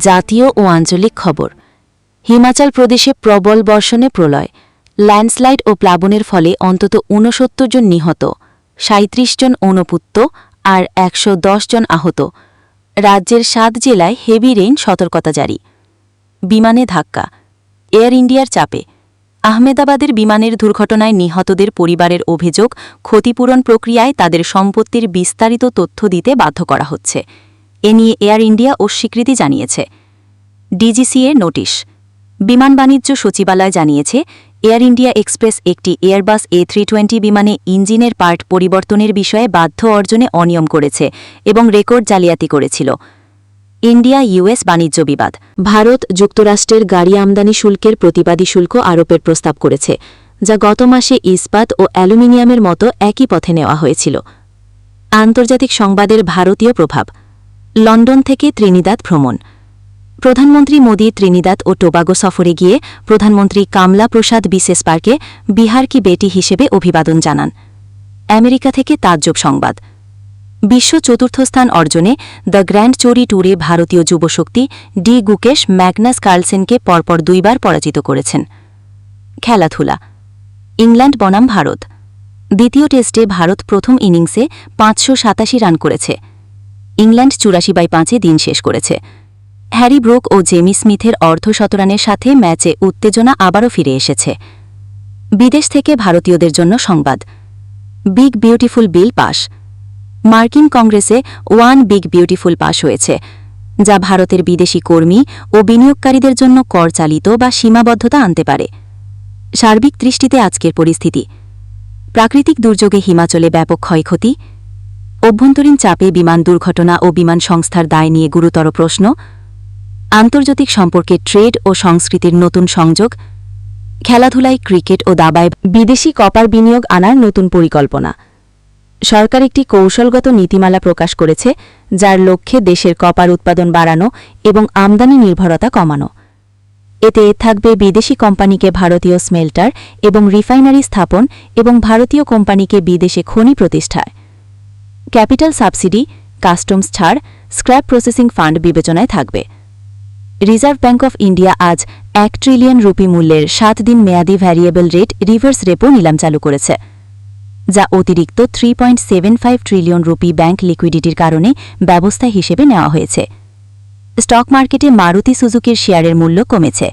জাতীয় ও আঞ্চলিক খবর। হিমাচল প্রদেশে প্রবল বর্ষণে প্রলয়। ল্যান্ডস্লাইড ও প্লাবনের ফলে অন্তত ঊনসত্তর জন নিহত সাঁত্রিশ জন অনুপুত্ত আর একশ দশ জন আহত। রাজ্যের সাত জেলায় হেভি রেইন সতর্কতা জারি। বিমানে ধাক্কা। এয়ার ইন্ডিয়ার চাপে। আহমেদাবাদের বিমানের দুর্ঘটনায় নিহতদের পরিবারের অভিযোগ, ক্ষতিপূরণ প্রক্রিয়ায় তাদের সম্পত্তির বিস্তারিত তথ্য দিতে বাধ্য করা হচ্ছে। এ নিয়ে এয়ার ইন্ডিয়া ও স্বীকৃতি জানিয়েছে। DGCA notice. বিমান বাণিজ্য সচিবালয় জানিয়েছে, এয়ার ইন্ডিয়া এক্সপ্রেস একটি এয়ারবাস এ থ্রি টোয়েন্টি বিমানে ইঞ্জিনের পার্ট পরিবর্তনের বিষয়ে বাধ্য অর্জনে অনিয়ম করেছে এবং রেকর্ড জালিয়াতি করেছিল। ইন্ডিয়া ইউএস বাণিজ্য বিবাদ। ভারত যুক্তরাষ্ট্রের গাড়ি আমদানি শুল্কের প্রতিবাদী শুল্ক আরোপের প্রস্তাব করেছে, যা গত মাসে ইস্পাত ও অ্যালুমিনিয়ামের মতো একই পথে নেওয়া হয়েছিল। আন্তর্জাতিক সংবাদের ভারতীয় প্রভাব। লন্ডন থেকে ত্রিনিদাদ ভ্রমণ। প্রধানমন্ত্রী মোদী ত্রিনিদাদ ও টোবাগো সফরে গিয়ে প্রধানমন্ত্রী কামলা প্রসাদ বিশেষ পার্কে বিহার কি বেটি হিসেবে অভিবাদন জানান। আমেরিকা থেকে তাজ্জব সংবাদ। বিশ্ব চতুর্থ স্থান অর্জনে দ্য গ্র্যান্ড চোরি ট্যুরে ভারতীয় যুবশক্তি ডি গুকেশ ম্যাগনাস কার্লসেনকে পরপর দুইবার পরাজিত করেছেন। খেলাধুলা। ইংল্যান্ড বনাম ভারত। দ্বিতীয় টেস্টে ভারত প্রথম ইনিংসে পাঁচশো সাতাশি রান করেছে। ইংল্যান্ড চুরাশি বাই পাঁচে দিন শেষ করেছে। হ্যারি ব্রুক ও জেমি স্মিথের অর্ধ শতরানের সাথে ম্যাচে উত্তেজনা আবারও ফিরে এসেছে। বিদেশ থেকে ভারতীয়দের জন্য সংবাদ। বিগ বিউটিফুল বিল পাশ মার্কিন কংগ্রেসে ওয়ান বিগ বিউটিফুল পাশ হয়েছে, যা ভারতের বিদেশি কর্মী ও বিনিয়োগকারীদের জন্য কর চালিত বা সীমাবদ্ধতা আনতে পারে। সার্বিক দৃষ্টিতে আজকের পরিস্থিতি। প্রাকৃতিক দুর্যোগে হিমাচলে ব্যাপক ক্ষয়ক্ষতি। অভ্যন্তরীণ চাপে বিমান দুর্ঘটনা ও বিমান সংস্থার দায় নিয়ে গুরুতর প্রশ্ন, আন্তর্জাতিক সম্পর্কে ট্রেড ও সংস্কৃতির নতুন সংযোগ, খেলাধুলায় ক্রিকেট ও দাবায় বিদেশি কপার বিনিয়োগ আনার নতুন পরিকল্পনা। সরকার একটি কৌশলগত নীতিমালা প্রকাশ করেছে, যার লক্ষ্যে দেশের কপার উৎপাদন বাড়ানো এবং আমদানি নির্ভরতা কমানো। এতে থাকবে বিদেশি কোম্পানিকে ভারতীয় স্মেল্টার এবং রিফাইনারি স্থাপন এবং ভারতীয় কোম্পানিকে বিদেশে খনি প্রতিষ্ঠায়। ক্যাপিটাল সাবসিডি, কাস্টমস ছাড়, স্ক্র্যাপ প্রসেসিং ফান্ড বিবেচনায় থাকবে। রিজার্ভ ব্যাঙ্ক অফ ইন্ডিয়া আজ এক ট্রিলিয়ন রুপি মূল্যের সাত দিন মেয়াদি ভ্যারিয়েবল রেট রিভার্স রেপো নিলাম চালু করেছে, যা অতিরিক্ত three point seven five trillion rupee bank লিকুইডিটির কারণে ব্যবস্থা হিসেবে নেওয়া হয়েছে। স্টক মার্কেটে মারুতি সুজুকির শেয়ারের মূল্য কমেছে,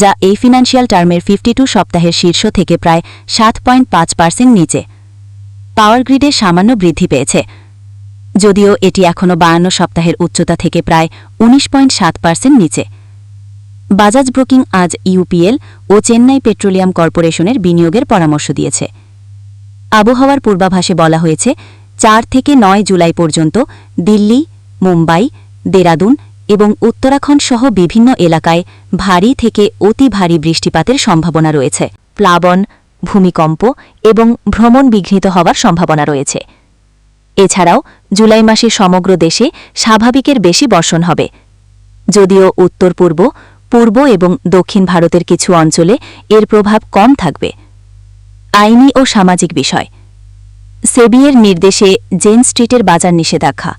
যা এই ফিনান্সিয়াল টার্মের ফিফটি সপ্তাহের শীর্ষ থেকে প্রায় সাত পয়েন্ট পাঁচ পার্সেন্ট নিচে। পাওয়ার গ্রিডে সামান্য বৃদ্ধি পেয়েছে। যদিও এটি এখনও বায়ান্ন সপ্তাহের উচ্চতা থেকে প্রায় উনিশ পয়েন্ট সাত পার্সেন্ট নিচে। বাজাজ ব্রোকিং আজ ইউপিএল ও চেন্নাই পেট্রোলিয়াম কর্পোরেশনের বিনিয়োগের পরামর্শ দিয়েছে। আবহাওয়ার পূর্বাভাসে বলা হয়েছে, চার থেকে নয় জুলাই পর্যন্ত দিল্লি, মুম্বাই, দেরাদুন এবং উত্তরাখণ্ড সহ বিভিন্ন এলাকায় ভারী থেকে অতি ভারী বৃষ্টিপাতের সম্ভাবনা রয়েছে। প্লাবন ভূমিকম্প এবং ভ্রমণ বিঘ্নিত হওয়ার সম্ভাবনা রয়েছে। এছাড়াও, জুলাই মাসে সমগ্র দেশে স্বাভাবিকের বেশি বর্ষণ হবে। যদিও উত্তর পূর্ব পূর্ব এবং দক্ষিণ ভারতের কিছু অঞ্চলে এর প্রভাব কম থাকবে। আইনি ও সামাজিক বিষয়। সেবিয়ের নির্দেশে জেন স্ট্রিটের বাজার নিষেধাজ্ঞা।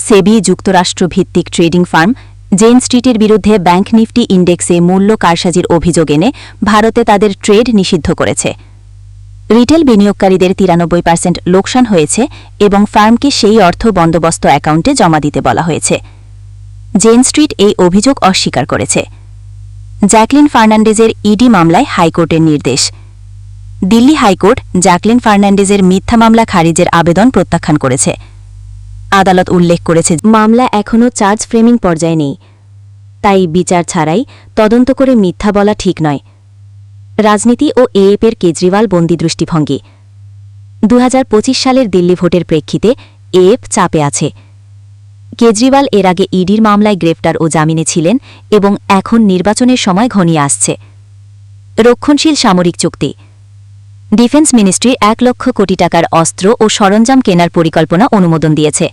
সেবি যুক্তরাষ্ট্র ভিত্তিক ট্রেডিং ফার্ম জেন স্ট্রিটের বিরুদ্ধে ব্যাংক নিফটি ইন্ডেক্সে মূল্য কারসাজির অভিযোগ এনে ভারতে তাদের ট্রেড নিষিদ্ধ করেছে। রিটেল বিনিয়োগকারীদের তিরানব্বই পার্সেন্ট লোকসান হয়েছে এবং ফার্মকে সেই অর্থ বন্দোবস্ত অ্যাকাউন্টে জমা দিতে বলা হয়েছে। জেন স্ট্রিট এই অভিযোগ অস্বীকার করেছে। জ্যাকলিন ফার্নান্ডেজের ইডি মামলায় হাইকোর্টের নির্দেশ। দিল্লি হাইকোর্ট জ্যাকলিন ফার্নান্ডেজের মিথ্যা মামলা খারিজের আবেদন প্রত্যাখ্যান করেছে। আদালত উল্লেখ করেছে, মামলা এখনও চার্জ ফ্রেমিং পর্যায়ে নেই। তাই বিচার ছাড়াই তদন্ত করে মিথ্যা বলা ঠিক নয়। রাজনীতি ও এএপের কেজরিওয়াল বন্দি দৃষ্টিভঙ্গি। দু হাজার পঁচিশ সালের দিল্লি ভোটের প্রেক্ষিতে এএপ চাপে আছে। কেজরিওয়াল এর আগে ইডির মামলায় গ্রেফতার ও জামিনে ছিলেন এবং এখন নির্বাচনের সময় ঘনিয়ে আসছে। রক্ষণশীল সামরিক চুক্তি। ডিফেন্স মিনিস্ট্রি এক লক্ষ কোটি টাকার অস্ত্র ও সরঞ্জাম কেনার পরিকল্পনা অনুমোদন দিয়েছে।